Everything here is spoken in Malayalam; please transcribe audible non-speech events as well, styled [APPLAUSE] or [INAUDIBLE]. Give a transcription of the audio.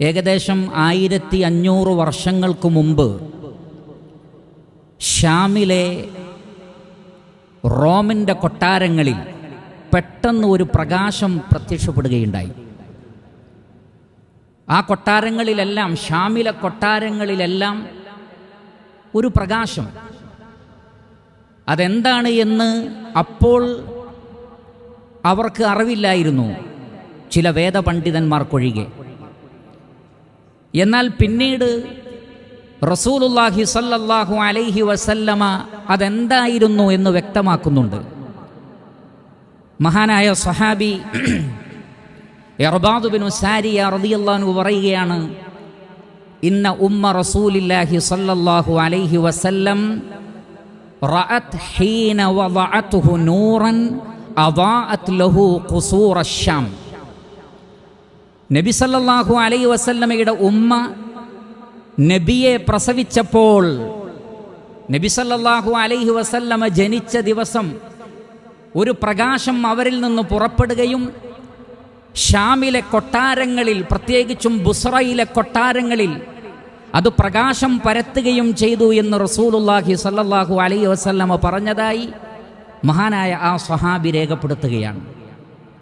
ഏകദേശം ആയിരത്തി അഞ്ഞൂറ് വർഷങ്ങൾക്ക് മുമ്പ് ഷാമിലെ റോമിന്റെ കൊട്ടാരങ്ങളിൽ പെട്ടെന്ന് ഒരു പ്രകാശം പ്രത്യക്ഷപ്പെടുകയുണ്ടായി. ആ കൊട്ടാരങ്ങളിലെല്ലാം ഷാമിലെ കൊട്ടാരങ്ങളിലെല്ലാം ഒരു പ്രകാശം. അതെന്താണ് എന്ന് അപ്പോൾ അവർക്ക് അറിവില്ലായിരുന്നു. ചില വേദപണ്ഡിതന്മാർക്കൊഴികെ. എന്നാൽ പിന്നീട് റസൂലുല്ലാഹി സല്ലല്ലാഹു അലൈഹി വസല്ലമ അതെന്തായിരുന്നു എന്ന് വ്യക്തമാക്കുന്നുണ്ട്. മഹാനായ സഹാബി എർബാദ് [CLEARS THROAT] ബിൻ സാരിയ റളിയല്ലാഹു പറയുകയാണ് ഇന്ന ഉമ്മ റസൂലില്ലാഹി സല്ലല്ലാഹു അലൈഹി വസല്ലം റഅത് ഹീന വദഅതുഹു നൂറൻ അദാഅത് ലഹു ഖുസൂറ അശ്ശാം നബി സല്ലാഹു അലൈ വസല്ലമയുടെ ഉമ്മ നബിയെ പ്രസവിച്ചപ്പോൾ നബി സല്ലാഹു അലൈഹി വസല്ലമ ജനിച്ച ദിവസം ഒരു പ്രകാശം അവരിൽ നിന്ന് പുറപ്പെടുകയും ഷാമിലെ കൊട്ടാരങ്ങളിൽ പ്രത്യേകിച്ചും ബുസ്രയിലെ കൊട്ടാരങ്ങളിൽ അത് പ്രകാശം പരത്തുകയും ചെയ്തു എന്ന് റസൂലുല്ലാഹി സല്ലാഹു അലൈഹി വസല്ലമ പറഞ്ഞതായി മഹാനായ ആ സ്വഹാബി രേഖപ്പെടുത്തുകയാണ്.